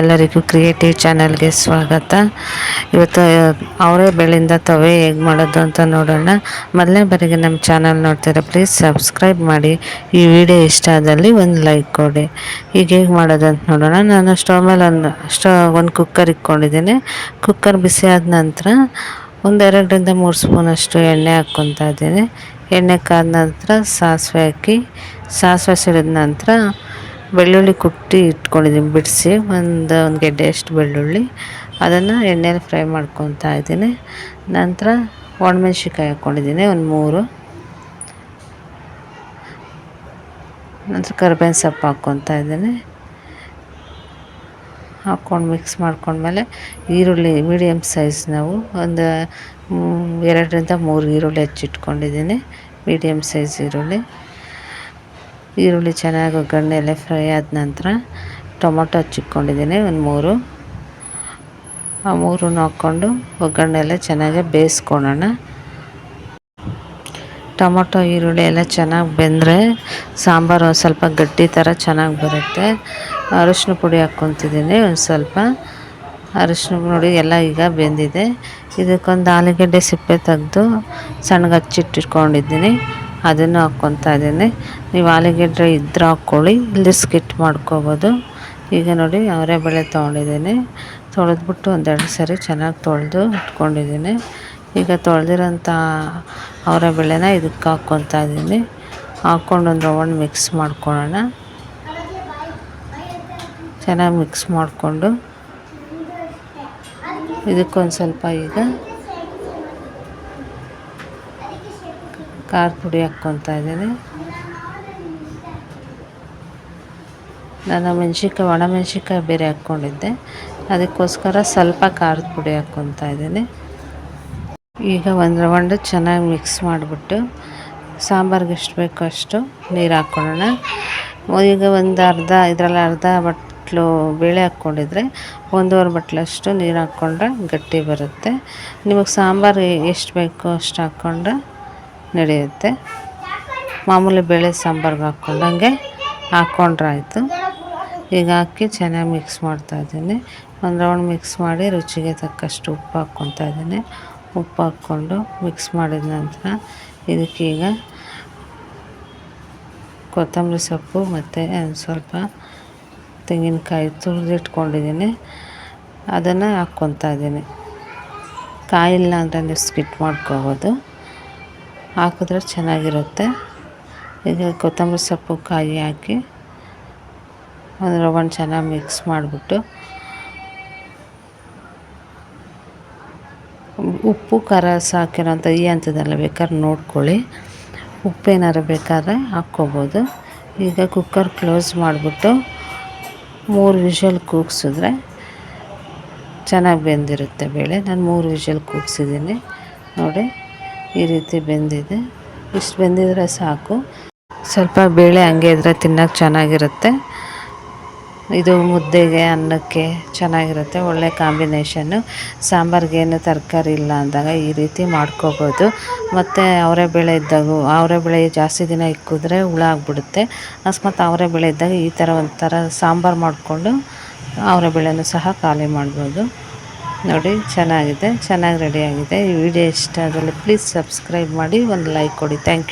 ಎಲ್ಲರಿಗೂ ಕ್ರಿಯೇಟಿವ್ ಚಾನಲ್ಗೆ ಸ್ವಾಗತ. ಇವತ್ತು ಅವರೇ ಬೆಳೆಯಿಂದ ತವೆ ಹೇಗೆ ಮಾಡೋದು ಅಂತ ನೋಡೋಣ. ಮೊದಲನೇ ಬಾರಿಗೆ ನಮ್ಮ ಚಾನಲ್ ನೋಡ್ತೀರ ಪ್ಲೀಸ್ ಸಬ್ಸ್ಕ್ರೈಬ್ ಮಾಡಿ. ಈ ವಿಡಿಯೋ ಇಷ್ಟ ಆದಲ್ಲಿ ಒಂದು ಲೈಕ್ ಕೊಡಿ. ಈಗ ಹೇಗೆ ಮಾಡೋದು ಅಂತ ನೋಡೋಣ. ನಾನು ಸ್ಟವ್ ಮೇಲೆ ಒಂದು ಸ್ಟವ್ ಒಂದು ಕುಕ್ಕರ್ ಇಟ್ಕೊಂಡಿದ್ದೀನಿ. ಕುಕ್ಕರ್ ಬಿಸಿ ಆದ ನಂತರ ಒಂದೆರಡರಿಂದ ಮೂರು ಸ್ಪೂನಷ್ಟು ಎಣ್ಣೆ ಹಾಕ್ಕೊತಾ ಇದ್ದೀನಿ. ಎಣ್ಣೆ ಕಾದ ನಂತರ ಸಾಸಿವೆ ಹಾಕಿ, ಸಾಸಿವೆ ಸಿಡಿದ ನಂತರ ಬೆಳ್ಳುಳ್ಳಿ ಕುಟ್ಟಿ ಇಟ್ಕೊಂಡಿದ್ದೀನಿ, ಬಿಡಿಸಿ. ಒಂದು ಒಂದು ಗೆಡ್ಡೆಯಷ್ಟು ಬೆಳ್ಳುಳ್ಳಿ. ಅದನ್ನು ಎಣ್ಣೆಲಿ ಫ್ರೈ ಮಾಡ್ಕೊತಾ ಇದ್ದೀನಿ. ನಂತರ ಒಣಮೆಣ್ಸಿನ್ಕಾಯಿ ಹಾಕ್ಕೊಂಡಿದ್ದೀನಿ ಒಂದು ಮೂರು. ನಂತರ ಕರ್ಬೇವಿನ ಸೊಪ್ಪು ಹಾಕ್ಕೊತಾ ಇದ್ದೀನಿ. ಹಾಕ್ಕೊಂಡು ಮಿಕ್ಸ್ ಮಾಡ್ಕೊಂಡ್ಮೇಲೆ ಈರುಳ್ಳಿ ಮೀಡಿಯಮ್ ಸೈಜ್ ನಾವು ಒಂದು ಎರಡರಿಂದ ಮೂರು ಈರುಳ್ಳಿ ಹೆಚ್ಚಿಟ್ಕೊಂಡಿದ್ದೀನಿ ಮೀಡಿಯಮ್ ಸೈಜ್ ಈರುಳ್ಳಿ. ಈರುಳ್ಳಿ ಚೆನ್ನಾಗಿ ಒಗ್ಗರಣೆಲೆ ಫ್ರೈ ಆದ ನಂತರ ಟೊಮೊಟೊ ಹಚ್ಚಿಟ್ಕೊಂಡಿದ್ದೀನಿ, ಒಂದು ಮೂರು. ಆ ಮೂರನ್ನು ಹಾಕ್ಕೊಂಡು ಒಗ್ಗರಣೆ ಎಲ್ಲ ಚೆನ್ನಾಗಿ ಬೇಯಿಸ್ಕೊಳ್ಳೋಣ. ಟೊಮೊಟೊ, ಈರುಳ್ಳಿ ಎಲ್ಲ ಚೆನ್ನಾಗಿ ಬೆಂದರೆ ಸಾಂಬಾರು ಸ್ವಲ್ಪ ಗಟ್ಟಿ ಥರ ಚೆನ್ನಾಗಿ ಬರುತ್ತೆ. ಅರಿಶಿನ ಪುಡಿ ಹಾಕ್ಕೊತಿದ್ದೀನಿ ಒಂದು ಸ್ವಲ್ಪ. ಅರಿಶಿನ ನೋಡಿ ಎಲ್ಲ ಈಗ ಬೆಂದಿದೆ. ಇದಕ್ಕೊಂದು ಆಲೂಗಡ್ಡೆ ಸಿಪ್ಪೆ ತೆಗೆದು ಸಣ್ಣಗೆ ಹಚ್ಚಿಟ್ಟಿಟ್ಕೊಂಡಿದ್ದೀನಿ ಅದನ್ನು ಹಾಕ್ಕೊತಾ ಇದ್ದೀನಿ. ನೀವು ಆಲೂಗೆಡ್ಡೆ ಇದ್ರೆ ಹಾಕ್ಕೊಳ್ಳಿ, ಇಲ್ಲಿ ಸ್ಕಿಟ್ ಮಾಡ್ಕೋಬೋದು. ಈಗ ನೋಡಿ ಅವರೇ ಬೆಳೆ ತೊಗೊಂಡಿದ್ದೀನಿ. ತೊಳೆದ್ಬಿಟ್ಟು ಒಂದೆರಡು ಸರಿ ಚೆನ್ನಾಗಿ ತೊಳೆದು ಇಟ್ಕೊಂಡಿದ್ದೀನಿ. ಈಗ ತೊಳೆದಿರೋಂಥ ಅವರ ಬೆಳೆನ ಇದಕ್ಕೆ ಹಾಕ್ಕೊತಾ ಇದ್ದೀನಿ. ಹಾಕ್ಕೊಂಡು ಒಂದು ರೌಂಡ್ ಮಿಕ್ಸ್ ಮಾಡ್ಕೊಳ್ಳೋಣ. ಚೆನ್ನಾಗಿ ಮಿಕ್ಸ್ ಮಾಡಿಕೊಂಡು. ಇದಕ್ಕೊಂದು ಸ್ವಲ್ಪ ಈಗ ಖಾರ ಪುಡಿ ಹಾಕ್ಕೊತಾ ಇದ್ದೀನಿ. ನಾನು ಮೆಣಸಿನ್ಕಾಯಿ, ಒಣ ಮೆಣ್ಸಿನ್ಕಾಯಿ ಬೇರೆ ಹಾಕ್ಕೊಂಡಿದ್ದೆ. ಅದಕ್ಕೋಸ್ಕರ ಸ್ವಲ್ಪ ಖಾರದ ಪುಡಿ ಹಾಕ್ಕೊತಾ ಇದ್ದೀನಿ. ಈಗ ಒಂದು ರೌಂಡ್ ಚೆನ್ನಾಗಿ ಮಿಕ್ಸ್ ಮಾಡಿಬಿಟ್ಟು ಸಾಂಬಾರ್ಗೆ ಎಷ್ಟು ಬೇಕೋ ಅಷ್ಟು ನೀರು ಹಾಕ್ಕೊಳ್ಳೋಣ ಈಗ ಒಂದು ಅರ್ಧ, ಇದರಲ್ಲಿ ಅರ್ಧ ಬಟ್ಲು ಬೇಳೆ ಹಾಕ್ಕೊಂಡಿದ್ರೆ ಒಂದೂವರೆ ಬಟ್ಲಷ್ಟು ನೀರು ಹಾಕ್ಕೊಂಡ್ರೆ ಗಟ್ಟಿ ಬರುತ್ತೆ. ನಿಮಗೆ ಸಾಂಬಾರು ಎಷ್ಟು ಬೇಕೋ ಅಷ್ಟು ಹಾಕ್ಕೊಂಡ್ರೆ ನಡೆಯುತ್ತೆ. ಮಾಮೂಲಿ ಬೇಳೆ ಸಾಂಬಾರ್ಗೆ ಹಾಕ್ಕೊಂಡಂಗೆ ಹಾಕ್ಕೊಂಡ್ರಾಯ್ತು ಈಗ ಹಾಕಿ ಚೆನ್ನಾಗಿ ಮಿಕ್ಸ್ ಮಾಡ್ತಾಯಿದ್ದೀನಿ ಒಂದು ರೌಂಡ್ ಮಿಕ್ಸ್ ಮಾಡಿ ರುಚಿಗೆ ತಕ್ಕಷ್ಟು ಉಪ್ಪು ಹಾಕ್ಕೊತಾ ಇದ್ದೀನಿ. ಉಪ್ಪು ಹಾಕ್ಕೊಂಡು ಮಿಕ್ಸ್ ಮಾಡಿದ ನಂತರ ಇದಕ್ಕೀಗ ಕೊತ್ತಂಬರಿ ಸೊಪ್ಪು ಮತ್ತು ಸ್ವಲ್ಪ ತೆಂಗಿನಕಾಯಿ ತುರಿದಿಟ್ಕೊಂಡಿದ್ದೀನಿ. ಅದನ್ನು ಹಾಕ್ಕೊತಾ ಇದ್ದೀನಿ. ಕಾಯಿಲ್ಲ ಅಂದರೆ ನೀವು ಸ್ಕಿಟ್ ಮಾಡ್ಕೋಬೋದು ಹಾಕಿದ್ರೆ ಚೆನ್ನಾಗಿರುತ್ತೆ. ಈಗ ಕೊತ್ತಂಬರಿ ಸೊಪ್ಪು ಕಾಯಿ ಹಾಕಿ ಒಂದು ರೌಂಡ್ ಚೆನ್ನಾಗಿ ಮಿಕ್ಸ್ ಮಾಡಿಬಿಟ್ಟು ಉಪ್ಪು, ಖಾರ ಸಾಕಿರೋಂಥ ಈ ಅಂಥದ್ದೆಲ್ಲ ಬೇಕಾದ್ರೆ ನೋಡ್ಕೊಳ್ಳಿ. ಉಪ್ಪೇನಾರು ಬೇಕಾದ್ರೆ ಹಾಕ್ಕೋಬೋದು. ಈಗ ಕುಕ್ಕರ್ ಕ್ಲೋಸ್ ಮಾಡಿಬಿಟ್ಟು ಮೂರು ವಿಷಲ್ ಕೂಗಿಸಿದ್ರೆ ಚೆನ್ನಾಗಿ ಬೆಂದಿರುತ್ತೆ ಬೇಳೆ. ನಾನು ಮೂರು ವಿಷಲ್ ಕೂಗಿಸಿದ್ದೀನಿ. ನೋಡಿ. ಈ ರೀತಿ ಬೆಂದಿದೆ. ಇಷ್ಟು ಬೆಂದಿದ್ರೆ ಸಾಕು. ಸ್ವಲ್ಪ ಬೇಳೆ ಹಂಗೆ ಇದ್ರೆ ತಿನ್ನೋಕೆ ಚೆನ್ನಾಗಿರುತ್ತೆ. ಇದು ಮುದ್ದೆಗೆ ಅನ್ನಕ್ಕೆ ಚೆನ್ನಾಗಿರುತ್ತೆ. ಒಳ್ಳೆ ಕಾಂಬಿನೇಷನ್ನು ಸಾಂಬಾರಿಗೆ ಏನು ತರಕಾರಿ ಇಲ್ಲ ಅಂದಾಗ ಈ ರೀತಿ ಮಾಡ್ಕೋಬೋದು. ಮತ್ತು ಅವರೆ ಬೇಳೆ ಇದ್ದಾಗ, ಅವರೇ ಬೆಳೆ ಜಾಸ್ತಿ ದಿನ ಇಕ್ಕಿದ್ರೆ ಹುಳ ಆಗಿಬಿಡುತ್ತೆ. ಅಕಸ್ಮಾತ್ ಅವರೆ ಬೇಳೆ ಇದ್ದಾಗ ಈ ಥರ ಒಂಥರ ಸಾಂಬಾರು ಮಾಡಿಕೊಂಡು ಅವರೆ ಬೆಳೆನೂ ಸಹ ಖಾಲಿ ಮಾಡ್ಬೋದು. ನೋಡಿ, ಚೆನ್ನಾಗಿದೆ, ಚೆನ್ನಾಗಿ ರೆಡಿಯಾಗಿದೆ ಈ ವಿಡಿಯೋ ಇಷ್ಟ ಆದಲ್ಲಿ ಪ್ಲೀಸ್ ಸಬ್ಸ್ಕ್ರೈಬ್ ಮಾಡಿ, ಒಂದು ಲೈಕ್ ಕೊಡಿ. Thank you